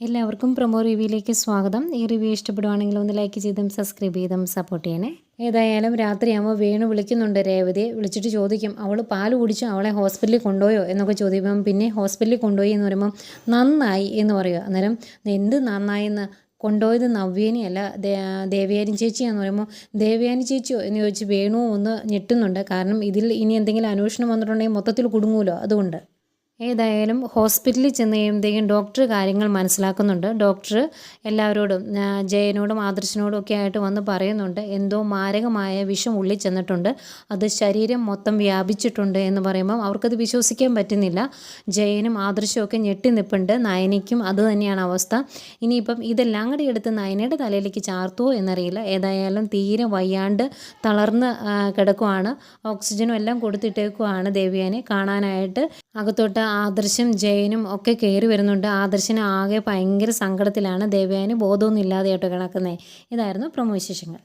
എല്ലാവർക്കും പ്രൊമോ റിവ്യൂയിലേക്ക് സ്വാഗതം. ഈ റിവ്യൂ ഇഷ്ടപ്പെടുവാണെങ്കിൽ ഒന്ന് ലൈക്ക് ചെയ്തും സബ്സ്ക്രൈബ് ചെയ്തും സപ്പോർട്ട് ചെയ്യണേ. ഏതായാലും രാത്രിയാകുമ്പോൾ വേണു വിളിക്കുന്നുണ്ട് രേവതിയെ. വിളിച്ചിട്ട് ചോദിക്കും അവൾ പാൽ കുടിച്ചു അവളെ ഹോസ്പിറ്റലിൽ കൊണ്ടുപോയോ? എന്നൊക്കെ ചോദിക്കുമ്പം പിന്നെ ഹോസ്പിറ്റലിൽ കൊണ്ടുപോയി? എന്ന് പറയുമ്പം നന്നായി എന്ന് പറയുക അന്നേരം എന്ത് നന്നായി എന്ന് കൊണ്ടുപോയത് നവ്യേനെയല്ല ദേവയാനി ചേച്ചിയാന്ന് പറയുമ്പോൾ ദേവയാനി ചേച്ചിയോ? എന്ന് ചോദിച്ച് വേണു ഒന്ന് ഞെട്ടുന്നുണ്ട്. കാരണം ഇതിൽ ഇനി എന്തെങ്കിലും അന്വേഷണം വന്നിട്ടുണ്ടെങ്കിൽ മൊത്തത്തിൽ കുടുങ്ങുമല്ലോ അതുകൊണ്ട്. ഏതായാലും ഹോസ്പിറ്റലിൽ ചെന്ന് കഴിയുമ്പോഴത്തേക്കും ഡോക്ടർ കാര്യങ്ങൾ മനസ്സിലാക്കുന്നുണ്ട്. ഡോക്ടർ എല്ലാവരോടും ജയനോടും ആദർശനോടും ഒക്കെ ആയിട്ട് വന്ന് പറയുന്നുണ്ട്. എന്തോ മാരകമായ വിഷം ഉള്ളിൽ ചെന്നിട്ടുണ്ട്. അത് ശരീരം മൊത്തം വ്യാപിച്ചിട്ടുണ്ട് എന്ന് പറയുമ്പം അവർക്കത് വിശ്വസിക്കാൻ പറ്റുന്നില്ല. ജയനും ആദർശവും ഒക്കെ ഞെട്ടി നിൽപ്പുണ്ട് നയനിക്കും അത് തന്നെയാണ് അവസ്ഥ. ഇനിയിപ്പം ഇതെല്ലാം കൂടി എടുത്ത് നയനയുടെ തലയിലേക്ക് ചാർത്തുവോ എന്നറിയില്ല. ഏതായാലും തീരെ വയ്യാണ്ട് തളർന്ന് കിടക്കുവാണ്. ഓക്സിജനും എല്ലാം കൊടുത്തിട്ടേക്കുവാണ് ദേവിയാനെ കാണാനായിട്ട്. അകത്തോട്ട് ആദർശം ജയനും ഒക്കെ കയറി വരുന്നുണ്ട്. ആദർശന് ആകെ ഭയങ്കര സങ്കടത്തിലാണ് ദേവയാനി ബോധമൊന്നും ഇല്ലാതെയായിട്ട് കിടക്കുന്നത് ഇതായിരുന്നു പ്രമോ വിശേഷങ്ങൾ.